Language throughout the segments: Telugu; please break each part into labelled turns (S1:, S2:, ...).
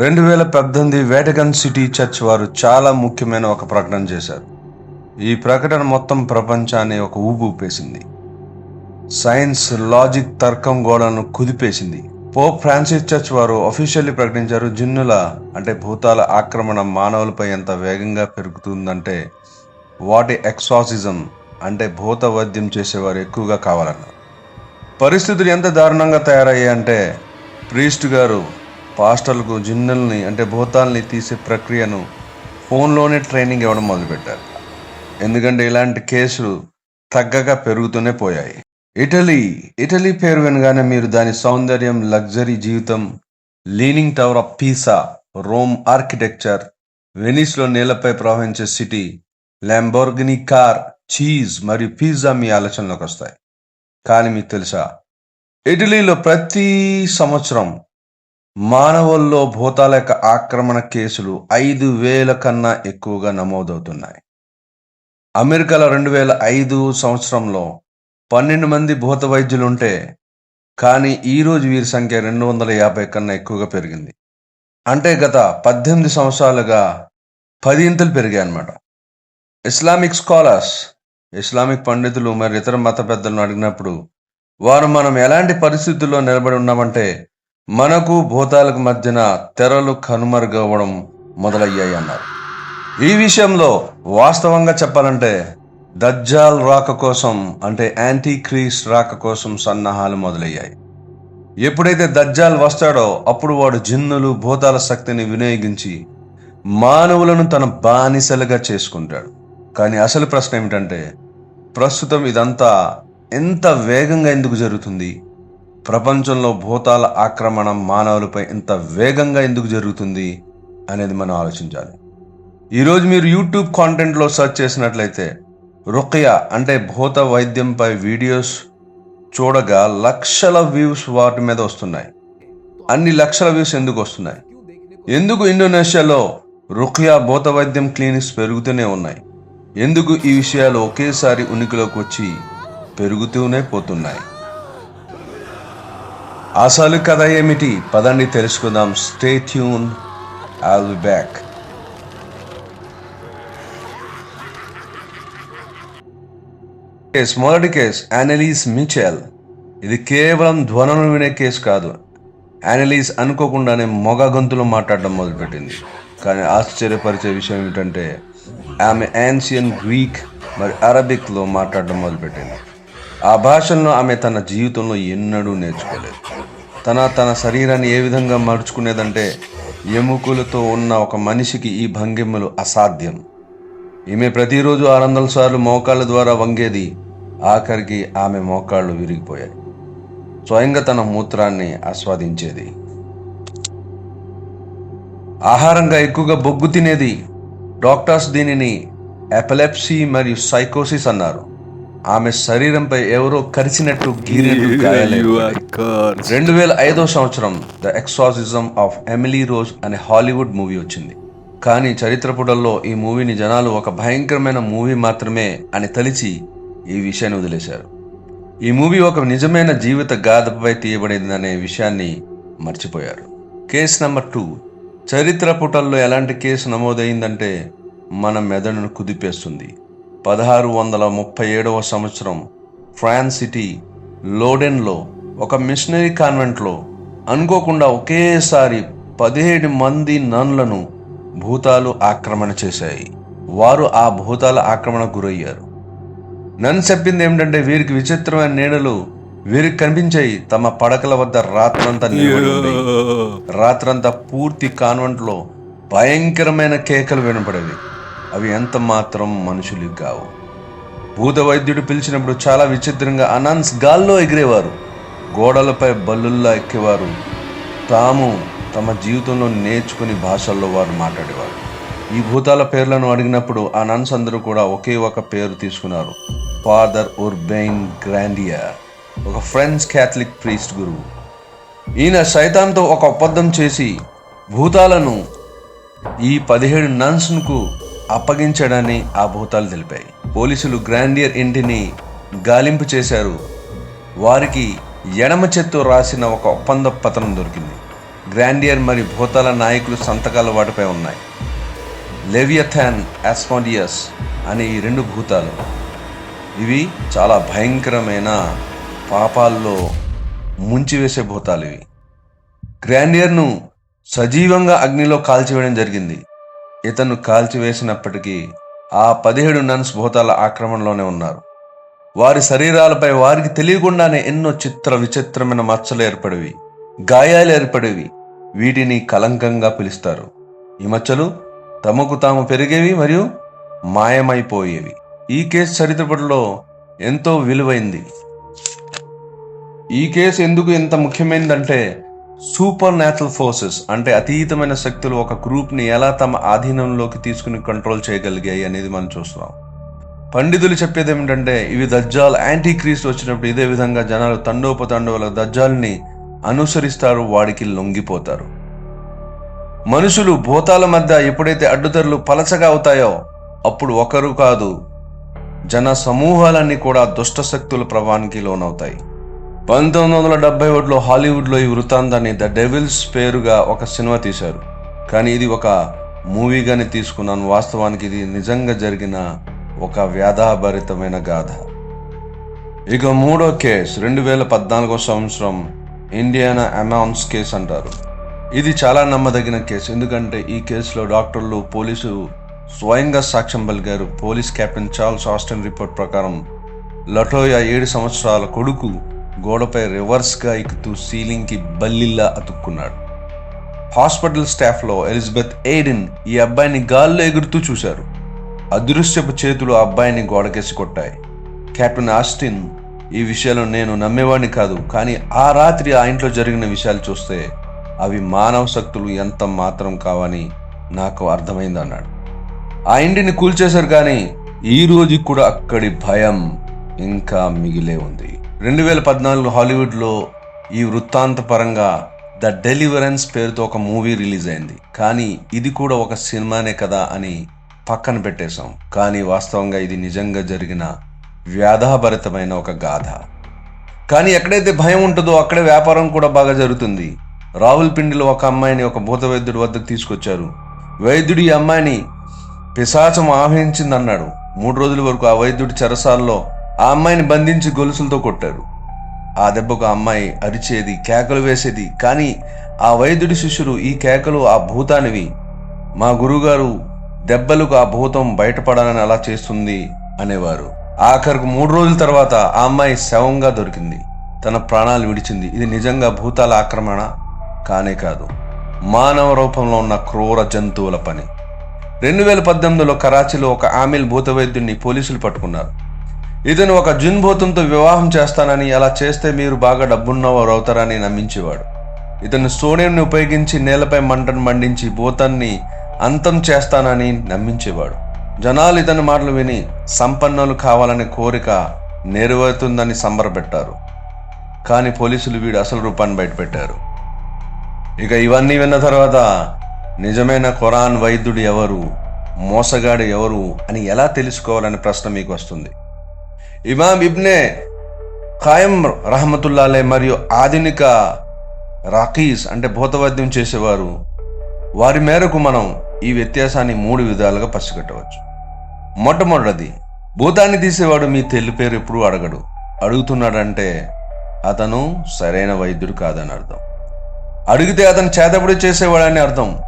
S1: రెండు వేల పద్దెనిమిది వేటగన్ సిటీ చర్చ్ వారు చాలా ముఖ్యమైన ఒక ప్రకటన చేశారు. ఈ ప్రకటన మొత్తం ప్రపంచాన్ని ఒక ఊపు ఊపేసింది. సైన్స్ లాజిక్ తర్కం గోడను కుదిపేసింది. పోప్ ఫ్రాన్సిస్ చర్చ్ వారు అఫీషియల్లీ ప్రకటించారు జిన్నుల అంటే భూతాల ఆక్రమణ మానవులపై ఎంత వేగంగా పెరుగుతుందంటే వాటి ఎక్సాసిజం అంటే భూత వైద్యం చేసేవారు ఎక్కువగా కావాలన్నారు. పరిస్థితులు ఎంత దారుణంగా తయారయ్యాయంటే ప్రీస్ట్ గారు పాస్టర్లకు జిన్నుల్ని అంటే భూతాల్ని తీసే ప్రక్రియను ఫోన్లోనే ట్రైనింగ్ ఇవ్వడం మొదలుపెట్టారు. ఎందుకంటే ఇలాంటి కేసులు తగ్గగా పెరుగుతూనే పోయాయి. ఇటలీ ఇటలీ పేరు వినగానే మీరు దాని సౌందర్యం లగ్జరీ జీవితం leaning tower of Pisa Rome architecture వెనిస్లో నేలపై ప్రవహించే సిటీ ల్యాంబోర్గిని కార్ చీజ్ మరియు పిజ్జా మీ ఆలోచనలోకి వస్తాయి. కానీ మీకు తెలుసా? ఇటలీలో ప్రతి సంవత్సరం మానవుల్లో భూతాల యొక్క ఆక్రమణ కేసులు ఐదు వేల కన్నా ఎక్కువగా నమోదవుతున్నాయి. అమెరికాలో రెండు వేల ఐదు సంవత్సరంలో పన్నెండు మంది భూత వైద్యులు ఉంటే కానీ ఈరోజు వీరి సంఖ్య రెండు వందల యాభై కన్నా ఎక్కువగా పెరిగింది. అంటే గత పద్దెనిమిది సంవత్సరాలుగా పదింతలు పెరిగాయి అన్నమాట. ఇస్లామిక్ స్కాలర్స్ ఇస్లామిక్ పండితులు మరి ఇతర మత పెద్దలను అడిగినప్పుడు వారు మనం ఎలాంటి పరిస్థితుల్లో నిలబడి ఉన్నామంటే మనకు భూతాలకు మధ్యన తెరలు కనుమరుగవ్వడం మొదలయ్యాయి అన్నారు. ఈ విషయంలో వాస్తవంగా చెప్పాలంటే దజ్జాల్ రాక కోసం అంటే యాంటీ క్రీస్ రాక కోసం సన్నాహాలు మొదలయ్యాయి. ఎప్పుడైతే దజ్జాల్ వస్తాడో అప్పుడు వాడు జిన్నులు భూతాల శక్తిని వినియోగించి మానవులను తన బానిసలుగా చేసుకుంటాడు. కానీ అసలు ప్రశ్న ఏమిటంటే ప్రస్తుతం ఇదంతా ఎంత వేగంగా ఎందుకు జరుగుతుంది? ప్రపంచంలో భూతాల ఆక్రమణ మానవులపై ఇంత వేగంగా ఎందుకు జరుగుతుంది అనేది మనం ఆలోచించాలి. ఈరోజు మీరు యూట్యూబ్ కాంటెంట్లో సెర్చ్ చేసినట్లయితే రుఖయా అంటే భూత వైద్యంపై వీడియోస్ చూడగా లక్షల వ్యూస్ వాటి మీద వస్తున్నాయి. అన్ని లక్షల వ్యూస్ ఎందుకు వస్తున్నాయి? ఎందుకు ఇండోనేషియాలో రుకియా భూత వైద్యం క్లినిక్స్ పెరుగుతూనే ఉన్నాయి? ఎందుకు ఈ విషయాలు ఒకేసారి ఉనికిలోకి వచ్చి పెరుగుతూనే పోతున్నాయి? అసలు కథ ఏమిటి? పదండి తెలుసుకుందాం. Stay tune I'll be back case మొదటి కేస్ యానలీస్ మిచెల్ ఇది కేవలం ధ్వనులు వినే కేసు కాదు. యానలీస్ అనుకోకుండానే మొగ గొంతులో మాట్లాడడం మొదలుపెట్టింది. కానీ ఆశ్చర్యపరిచే విషయం ఏమిటంటే ఆమె యాన్షియన్ గ్రీక్ మరి అరబిక్లో మాట్లాడడం మొదలుపెట్టింది. ఆ భాషలను ఆమె తన జీవితంలో ఎన్నడూ నేర్చుకోలేదు. తన తన శరీరాన్ని ఏ విధంగా మరుచుకునేదంటే ఎముకలతో ఉన్న ఒక మనిషికి ఈ భంగిమలు అసాధ్యం. ఈమె ప్రతిరోజు ఆరు వందల సార్లు మోకాళ్ళ ద్వారా వంగేది ఆఖరికి ఆమె మోకాళ్ళు విరిగిపోయాయి. స్వయంగా తన మూత్రాన్ని ఆస్వాదించేది. ఆహారంగా ఎక్కువగా బొగ్గు తినేది. డాక్టర్స్ దీనిని ఎపలెప్సీ మరియు సైకోసిస్ అన్నారు. ఆమె శరీరంపై ఎవరో కరిచినట్టు గీరినట్టు గాయాలయ్యాయి. రెండు వేల ఐదో సంవత్సరం the exorcism of Emily Rose అనే హాలీవుడ్ మూవీ వచ్చింది. కానీ చరిత్ర పుటల్లో ఈ మూవీని జనాలు ఒక భయంకరమైన మూవీ మాత్రమే అని తలిచి ఈ విషయాన్ని వదిలేశారు. ఈ మూవీ ఒక నిజమైన జీవిత గాథపై తీయబడిందనే విషయాన్ని మర్చిపోయారు. Case number two. చరిత్ర పుటల్లో ఎలాంటి కేసు నమోదైందంటే మన మెదడును కుదిపేస్తుంది. పదహారు వందల ముప్పై ఏడవ సంవత్సరం ఫ్రాన్స్ సిటీ లోడెన్లో ఒక మిషనరీ కాన్వెంట్లో అనుకోకుండా ఒకేసారి పదిహేడు మంది నన్లను భూతాలు ఆక్రమణ చేశాయి. వారు ఆ భూతాల ఆక్రమణ గురయ్యారు. నన్ను చెప్పింది ఏమిటంటే వీరికి విచిత్రమైన నీడలు వీరికి కనిపించాయి. తమ పడకల వద్ద రాత్రంతా రాత్రంతా పూర్తి కాన్వెంట్లో భయంకరమైన కేకలు వినపడేవి. అవి ఎంత మాత్రం మనుషులు కావు. భూత వైద్యుడు పిలిచినప్పుడు చాలా విచిత్రంగా అనాన్స్ గాల్లో ఎగిరేవారు. గోడలపై బల్లుల్లా ఎక్కేవారు. తాము తమ జీవితంలో నేర్చుకుని భాషల్లో వారు మాట్లాడేవారు. ఈ భూతాల పేర్లను అడిగినప్పుడు ఆ నన్స్ అందరూ కూడా ఒకే ఒక పేరు తీసుకున్నారు. ఫాదర్ ఉర్బెయిన్ గ్రాండియా ఒక ఫ్రెంచ్ క్యాథలిక్ ప్రీస్ట్ గురువు. ఈయన సైతాన్తో ఒక ఒప్పందం చేసి భూతాలను ఈ పదిహేడు నన్స్కు అప్పగించాడని ఆ భూతాలు తెలిపాయి. పోలీసులు గ్రాండియర్ ఇంటిని గాలింపు చేశారు. వారికి ఎడమ చేత్తో రాసిన ఒక ఒప్పంద పత్రం దొరికింది. గ్రాండియర్ మరియు భూతాల నాయకులు సంతకాలు వాటిపై ఉన్నాయి. లెవియథాన్ ఆస్మాడియస్ అనే ఈ రెండు భూతాలు. ఇవి చాలా భయంకరమైన పాపాల్లో ముంచివేసే భూతాలు ఇవి. గ్రాండియర్ను సజీవంగా అగ్నిలో కాల్చివేయడం జరిగింది. ఇతను కాల్చివేసినప్పటికీ ఆ పదిహేడు నన్స్ భూతాల ఆక్రమణలోనే ఉన్నారు. వారి శరీరాలపై వారికి తెలియకుండానే ఎన్నో చిత్ర విచిత్రమైన మచ్చలు ఏర్పడివి గాయాలు ఏర్పడేవి. వీటిని కలంకంగా పిలుస్తారు. ఈ మచ్చలు తమకు తాము పెరిగేవి మరియు మాయమైపోయేవి. ఈ కేసు చరిత్రపటలో ఎంతో విలువైంది. ఈ కేసు ఎందుకు ఎంత ముఖ్యమైనదంటే సూపర్ న్యాచురల్ ఫోర్సెస్ అంటే అతీతమైన శక్తులు ఒక గ్రూప్ని ఎలా తమ ఆధీనంలోకి తీసుకుని కంట్రోల్ చేయగలిగాయి అనేది మనం చూస్తున్నాం. పండితులు చెప్పేది ఏమిటంటే ఇవి దజ్జాల్ యాంటీ క్రీస్తు వచ్చినప్పుడు ఇదే విధంగా జనాలు తండోపతండోల దజ్జాల్ని అనుసరిస్తారు వాడికి లొంగిపోతారు. మనుషులు భూతాల మధ్య ఎప్పుడైతే అడ్డుతెరలు పలచగా అవుతాయో అప్పుడు ఒకరు కాదు జన సమూహాలన్నీ కూడా దుష్ట శక్తుల ప్రభావానికి లోనవుతాయి. పంతొమ్మిది వందల డెబ్బై ఒకటిలో హాలీవుడ్లో ఈ వృత్తాంతాన్ని ద డెవిల్స్ పేరుగా ఒక సినిమా తీశారు. కానీ ఇది ఒక మూవీగానే తీసుకున్నాను. వాస్తవానికి ఇది నిజంగా జరిగిన ఒక వ్యాధాభరితమైన గాథ. ఇక మూడో కేసు రెండు వేల పద్నాలుగో సంవత్సరం ఇండియానా అమౌన్స్ కేసు అంటారు. ఇది చాలా నమ్మదగిన కేసు. ఎందుకంటే ఈ కేసులో డాక్టర్లు పోలీసు స్వయంగా సాక్ష్యం పలికారు. Police captain Charles Austin report ప్రకారం లటోయా ఏడు సంవత్సరాల కొడుకు గోడపై రివర్స్గా ఎక్కుతూ సీలింగ్కి బల్లిల్లా అతుక్కున్నాడు. హాస్పిటల్ స్టాఫ్లో ఎలిజబెత్ ఎయిడిన్ ఈ అబ్బాయిని గాల్లో ఎగురుతూ చూశారు. అదృశ్యపు చేతులు ఆ అబ్బాయిని గోడకేసి కొట్టాయి. కెప్టెన్ ఆస్టిన్ ఈ విషయాలు నేను నమ్మేవాడిని కాదు కానీ ఆ రాత్రి ఆ ఇంట్లో జరిగిన విషయాలు చూస్తే అవి మానవ శక్తులు ఎంత మాత్రం కావని నాకు అర్థమైంది అన్నాడు. ఆ ఇంటిని కూల్చేశారు కానీ ఈ రోజు కూడా అక్కడి భయం ఇంకా మిగిలే ఉంది. రెండు వేల పద్నాలుగు హాలీవుడ్లో ఈ వృత్తాంత పరంగా ద డెలివరెన్స్ పేరుతో ఒక మూవీ రిలీజ్ అయింది. కానీ ఇది కూడా ఒక సినిమానే కదా అని పక్కన పెట్టేశాం. కానీ వాస్తవంగా ఇది నిజంగా జరిగిన వ్యాధాభరితమైన ఒక గాథ. కానీ ఎక్కడైతే భయం ఉంటుందో అక్కడే వ్యాపారం కూడా బాగా జరుగుతుంది. రావులపిండిలో ఒక అమ్మాయిని ఒక భూత వైద్యుడి వద్దకు తీసుకొచ్చారు. వైద్యుడు ఈ అమ్మాయిని పిశాచం ఆహ్వానించిందన్నాడు మూడు రోజుల వరకు ఆ వైద్యుడి చెరసాల్లో ఆ అమ్మాయిని బంధించి గొలుసులతో కొట్టారు. ఆ దెబ్బకు అమ్మాయి అరిచేది కేకలు వేసేది. కానీ ఆ వైద్యుడి శిష్యుడు ఈ కేకలు ఆ భూతానివి మా గురువుగారు దెబ్బలకు ఆ భూతం బయటపడాలని అలా చేస్తుంది అనేవారు. ఆఖరికి మూడు రోజుల తర్వాత ఆ అమ్మాయి శవంగా దొరికింది. తన ప్రాణాలు విడిచింది. ఇది నిజంగా భూతాల ఆక్రమణ? కానే కాదు. మానవ రూపంలో ఉన్న క్రూర జంతువుల పని. రెండు వేల పద్దెనిమిదిలో కరాచీలో ఒక ఆమిల్ భూత వైద్యుడిని పోలీసులు పట్టుకున్నారు. ఇతను ఒక జిన్ భూతంతో వివాహం చేస్తానని అలా చేస్తే మీరు బాగా డబ్బున్నవారు అవుతారని నమ్మించేవాడు. ఇతను సోడియంని ఉపయోగించి నేలపై మంటను మండించి భూతాన్ని అంతం చేస్తానని నమ్మించేవాడు. జనాలు ఇతని మాటలు విని సంపన్నులు కావాలనే కోరిక నెరవేరుతుందని సంబరపెట్టారు. కానీ పోలీసులు వీడు అసలు రూపాన్ని బయటపెట్టారు. ఇక ఇవన్నీ విన్న తర్వాత నిజమైన ఖురాన్ వైద్యుడు ఎవరు మోసగాడు ఎవరు అని ఎలా తెలుసుకోవాలనే ప్రశ్న మీకు వస్తుంది. ఇమాం ఇబ్నే ఖాయం రహమతుల్లాలే మరియు ఆధునిక రాకీస్ అంటే భూతవైద్యం చేసేవారు. వారి మేరకు మనం ఈ వ్యత్యాసాన్ని మూడు విధాలుగా పసిగట్టవచ్చు. మొట్టమొదటిది భూతాన్ని తీసేవాడు మీ తెల్లి పేరు ఎప్పుడు అడగడు. అడుగుతున్నాడంటే అతను సరైన వైద్యుడు కాదని అర్థం. అడిగితే అతను చేతబడి చేసేవాడని అర్థం.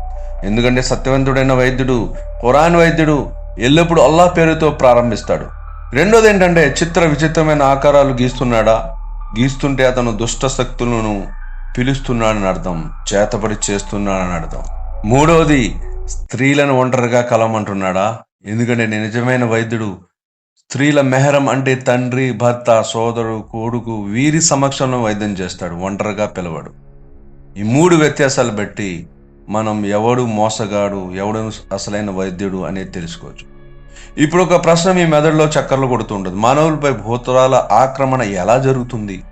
S1: ఎందుకంటే సత్యవంతుడైన వైద్యుడు ఖురాన్ వైద్యుడు ఎల్లప్పుడూ అల్లాహ్ పేరుతో ప్రారంభిస్తాడు. రెండోది ఏంటంటే చిత్ర విచిత్రమైన ఆకారాలు గీస్తున్నాడా? గీస్తుంటే అతను దుష్ట శక్తులను పిలుస్తున్నాడని అర్థం చేతపడి చేస్తున్నాడని అర్థం. మూడోది స్త్రీలను ఒంటరిగా కలమంటున్నాడా ఎందుకంటే నిజమైన వైద్యుడు స్త్రీల మెహరం అంటే తండ్రి భర్త సోదరుడు కొడుకు వీరి సమక్షంలో వైద్యం చేస్తాడు ఒంటరిగా పిలవడు. ఈ మూడు వ్యత్యాసాలు బట్టి మనం ఎవడు మోసగాడు ఎవడు అసలైన వైద్యుడు అనేది తెలుసుకోవచ్చు. ఇప్పుడు ఒక ప్రశ్న మీ మెదడులో చక్కర్లు కొడుతుంటుంది. మానవులపై భూతరాల ఆక్రమణ ఎలా జరుగుతుంది?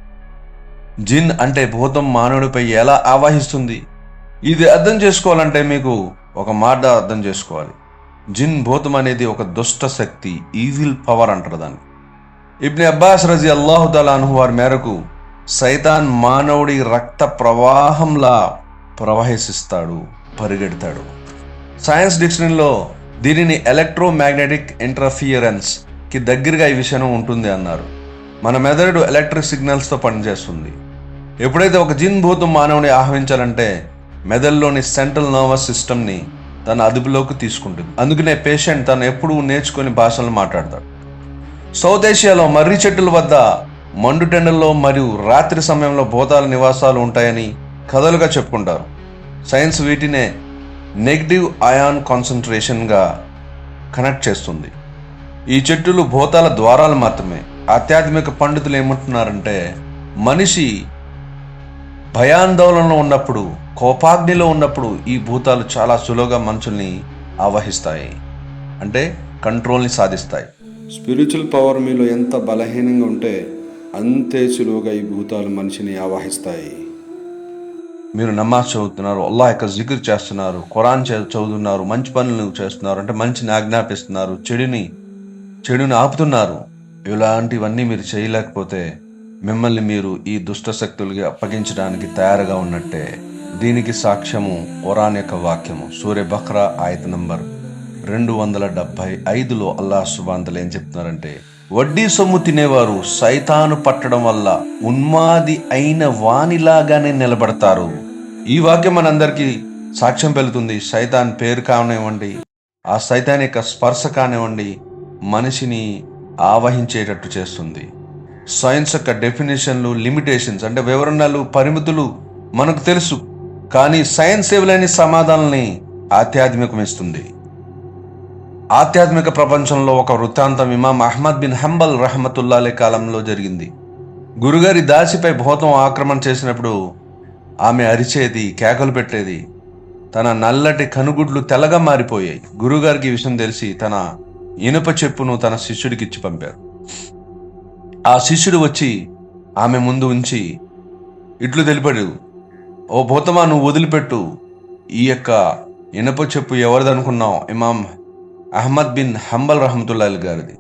S1: జిన్ అంటే భూతం మానవుడిపై ఎలా ఆవాహిస్తుంది? ఇది అర్థం చేసుకోవాలంటే మీకు ఒక మాట అర్థం చేసుకోవాలి. జిన్ భూతం అనేది ఒక దుష్ట శక్తి ఈవిల్ పవర్ అంటారు దాన్ని. ఇబ్ని అబ్బాస్ రజీ అల్లాహుదలాను వారి మేరకు సైతాన్ మానవుడి రక్త ప్రవాహంలా ప్రవహిస్తాడు పరిగెడతాడు. సైన్స్ డిక్షనరీలో దీనిని ఎలక్ట్రోమాగ్నెటిక్ ఇంటర్ఫియరెన్స్కి దగ్గరగా ఈ విషయం ఉంటుంది అన్నారు. మన మెదడు ఎలక్ట్రిక్ సిగ్నల్స్తో పనిచేస్తుంది. ఎప్పుడైతే ఒక జిన్ భూతం మానవుని ఆహ్వానించాలంటే మెదడులోని సెంట్రల్ నర్వస్ సిస్టమ్ని తన అదుపులోకి తీసుకుంటుంది. అందుకనే పేషెంట్ తను ఎప్పుడూ నేర్చుకుని భాషలు మాట్లాడతాడు. సౌత్ ఏషియాలో మర్రి చెట్టుల వద్ద మండుటెండల్లో మరియు రాత్రి సమయంలో భూతాల నివాసాలు ఉంటాయని కథలుగా చెప్పుకుంటారు. సైన్స్ వీటినే నెగిటివ్ అయాన్ కాన్సన్ట్రేషన్గా కనెక్ట్ చేస్తుంది. ఈ చెట్టులు భూతాల ద్వారాలు మాత్రమే. ఆధ్యాత్మిక పండితులు ఏమంటున్నారంటే మనిషి భయాందోళనలో ఉన్నప్పుడు కోపాగ్నిలో ఉన్నప్పుడు ఈ భూతాలు చాలా సులువుగా మనుషుల్ని ఆవహిస్తాయి. అంటే కంట్రోల్ని సాధిస్తాయి.
S2: స్పిరిచువల్ పవర్ మీలో ఎంత బలహీనంగా ఉంటే అంతే సులువుగా ఈ భూతాలు మనిషిని ఆవాహిస్తాయి.
S1: మీరు నమాజ్ చదువుతున్నారు అల్లా యొక్క జికిర్ చేస్తున్నారు ఖురాన్ చదువుతున్నారు మంచి పనులు చేస్తున్నారు అంటే మంచిని ఆజ్ఞాపిస్తున్నారు చెడుని చెడుని ఆపుతున్నారు ఇలాంటివన్నీ మీరు చేయలేకపోతే మిమ్మల్ని మీరు ఈ దుష్ట శక్తులకి అప్పగించడానికి తయారుగా ఉన్నట్టే. దీనికి సాక్ష్యము ఖురాన్ యొక్క వాక్యము సూర్య బక్రా ఆయత నంబర్ రెండు వందల డెబ్బై ఐదులో అల్లాహ్ సుబాంతలు ఏం చెప్తున్నారంటే వడ్డీ సొమ్ము తినేవారు సైతాను పట్టడం వల్ల ఉన్మాది అయిన వానిలాగానే నిలబడతారు. ఈ వాక్యం మనందరికీ సాక్ష్యం పెలుతుంది. సైతాన్ పేరు కానివ్వండి ఆ సైతాన్ యొక్క స్పర్శ కానివ్వండి మనిషిని ఆవహించేటట్టు చేస్తుంది. సైన్స్ యొక్క డెఫినేషన్లు లిమిటేషన్స్ అంటే వివరణలు పరిమితులు మనకు తెలుసు. కానీ సైన్స్ ఇవ్వలేని సమాధానాల్ని ఆధ్యాత్మికం ఇస్తుంది? ఆధ్యాత్మిక ప్రపంచంలో ఒక వృత్తాంతం ఇమాం అహ్మద్ బిన్ హంబల్ రహమతుల్లాలే కాలంలో జరిగింది. గురుగారి దాసిపై భూతం ఆక్రమణ చేసినప్పుడు ఆమె అరిచేది కేకలు పెట్టేది తన నల్లటి కనుగుడ్లు తెల్లగా మారిపోయాయి. గురుగారికి ఈ విషయం తెలిసి తన ఇనుప చెప్పును తన శిష్యుడికి ఇచ్చి పంపారు. ఆ శిష్యుడు వచ్చి ఆమె ముందు ఉంచి ఇట్లు తెలిపాడు. ఓ భూతమా నువ్వు వదిలిపెట్టు. ఈ యొక్క ఇనప చెప్పు ఎవరిదనుకున్నావు? ఇమాం అహ్మద్ బిన్ హంబల్ రహమతుల్లాల్ గారిది.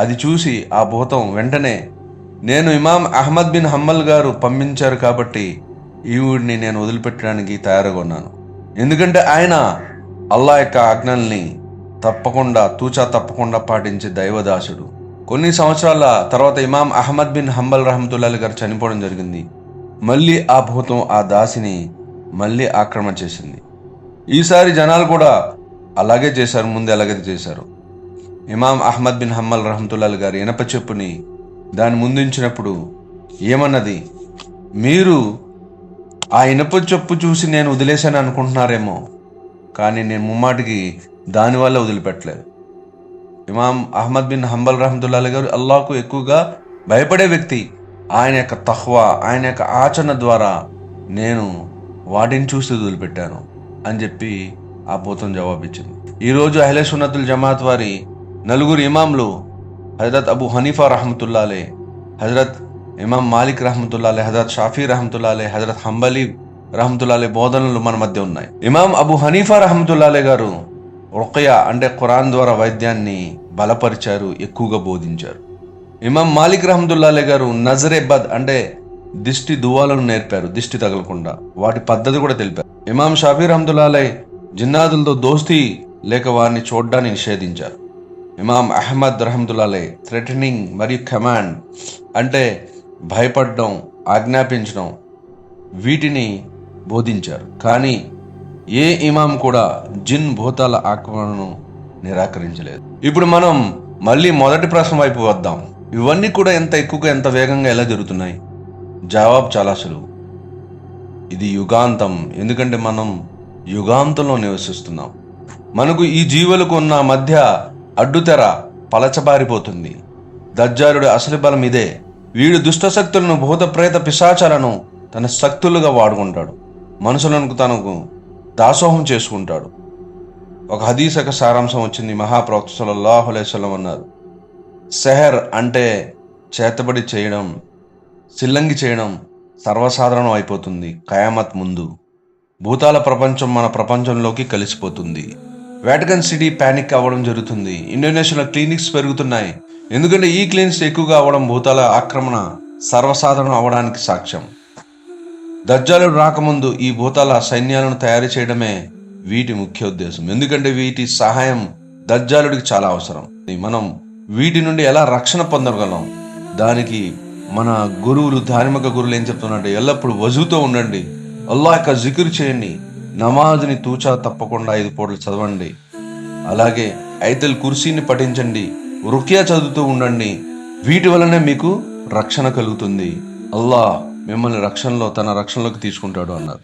S1: అది చూసి ఆ భూతం వెంటనే నేను ఇమాం అహ్మద్ బిన్ హంబల్ గారు పంపించారు కాబట్టి ఈవిడిని నేను వదిలిపెట్టడానికి తయారుగొన్నాను. ఎందుకంటే ఆయన అల్లా యొక్క ఆజ్ఞల్ని తప్పకుండా తూచా తప్పకుండా పాటించే దైవదాసుడు. కొన్ని సంవత్సరాల తర్వాత ఇమాం అహ్మద్ బిన్ హంబల్ రహమతుల్లాల్ గారు చనిపోవడం జరిగింది. మళ్ళీ ఆ భూతం ఆ దాసిని మళ్ళీ ఆక్రమణ చేసింది. ఈసారి జనాలు కూడా అలాగే చేశారు ముందు అలాగే చేశారు. ఇమాం అహ్మద్ బిన్ హమ్మల్ రహమతుల్లాల్ గారి ఇనప చెప్పుని దాన్ని ముందుంచినప్పుడు ఏమన్నది? మీరు ఆ ఇనప చెప్పు చూసి నేను వదిలేశాను అనుకుంటున్నారేమో కానీ నేను ముమ్మాటికి దానివల్ల వదిలిపెట్టలేదు. ఇమాం అహ్మద్ బిన్ హంబల్ రహమతుల్లాల్ గారు అల్లాహకు ఎక్కువగా భయపడే వ్యక్తి. ఆయన యొక్క తహ్వా ఆయన యొక్క ఆచరణ ద్వారా నేను వాటిని చూసి వదిలిపెట్టాను అని చెప్పి ఆ భూతం జవాబిచ్చింది. ఈరోజు అహ్లే సున్నతుల్ జమాత్ వారి నలుగురు ఇమాంలు హజరత్ అబు హనీఫా రహమతుల్లాలే హజరత్ ఇమాం మాలిక్ రహమతుల్లాలే హజరత్ షాఫీ రహమతుల్లాలే హజరత్ హంబలీ రహమతుల్లాలే బోధనలు మన మధ్య ఉన్నాయి. ఇమాం అబు హనీఫా రహమతుల్లాలే గారు రుqయ అంటే ఖురాన్ ద్వారా వైద్యాన్ని బలపరిచారు ఎక్కువగా బోధించారు. ఇమాం మాలిక్ రహమతుల్లాలే గారు నజరేబద్ అంటే దిష్టి దువాలను నేర్పారు దిష్టి తగలకుండా. వాటి పద్ధతి కూడా తెలిపారు. ఇమాం షాఫీ రహమతుల్లాలే జిన్నాదులతో దోస్తీ లేక వారిని చూడ్డాన్ని నిషేధించారు. ఇమాం అహ్మద్ రహమ్దులాలే థ్రెటనింగ్ మరియు కమాండ్ అంటే భయపడడం ఆజ్ఞాపించడం వీటిని బోధించారు. కానీ ఏ ఇమాం కూడా జిన్ భూతాల ఆక్రమణను నిరాకరించలేదు. ఇప్పుడు మనం మళ్ళీ మొదటి ప్రశ్న వైపు వద్దాం. ఇవన్నీ కూడా ఎంత ఎక్కువగా ఎంత వేగంగా ఎలా జరుగుతున్నాయి? జవాబు చాలా సులువు. ఇది యుగాంతం. ఎందుకంటే మనం యుగాంతంలో నివసిస్తున్నాం. మనకు ఈ జీవులకు ఉన్న మధ్య అడ్డుతెర పలచబారిపోతుంది. దజ్జారుడి అసలు బలం ఇదే. వీడు దుష్ట శక్తులను ప్రేత పిశాచాలను తన శక్తులుగా వాడుకుంటాడు. మనుషులను తనకు దాసోహం చేసుకుంటాడు. ఒక హదీసక సారాంశం వచ్చింది. మహాప్రవక్త సల్లల్లాహు అన్నారు సెహర్ అంటే చేతబడి చేయడం సిల్లంగి చేయడం సర్వసాధారణం అయిపోతుంది. కయామత్ ముందు. భూతాల ప్రపంచం మన ప్రపంచంలోకి కలిసిపోతుంది. వాటికన్ సిటీ ప్యానిక్ అవ్వడం జరుగుతుంది. ఇండోనేషియాలో క్లినిక్స్ పెరుగుతున్నాయి. ఎందుకంటే ఈ క్లినిక్స్ ఎక్కువగా అవ్వడం భూతాల ఆక్రమణ సర్వసాధారణం అవ్వడానికి సాక్ష్యం. దజ్జాలుడు రాకముందు ఈ భూతాల సైన్యాలను తయారు చేయడమే వీటి ముఖ్య ఉద్దేశం. ఎందుకంటే వీటి సహాయం దజ్జాలుడికి చాలా అవసరం. మనం వీటి నుండి ఎలా రక్షణ పొందగలం? దానికి మన గురువులు ధార్మిక గురువులు ఏం చెప్తున్నారంటే ఎల్లప్పుడూ వజుతో ఉండండి. అల్లా యొక్క జికిర్ చేయండి. నమాజ్ని తూచా తప్పకుండా ఐదు పూటలు చదవండి. అలాగే ఐతల్ కుర్సీని పఠించండి. రుక్యా చదువుతూ ఉండండి. వీటి వలనే మీకు రక్షణ కలుగుతుంది. అల్లా మిమ్మల్ని రక్షణలో తన రక్షణలోకి తీసుకుంటాడు అన్నారు.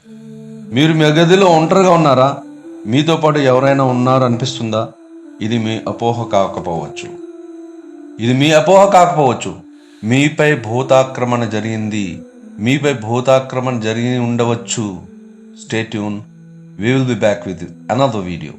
S1: మీరు మీ గదిలో ఒంటరిగా ఉన్నారా? మీతో పాటు ఎవరైనా ఉన్నారు అనిపిస్తుందా ఇది మీ అపోహ కాకపోవచ్చు. ఇది మీ అపోహ కాకపోవచ్చు. మీపై భూతాక్రమణ జరిగింది. మీపై భూతాక్రమణ జరిగి ఉండవచ్చు. Stay tune we will be back with another video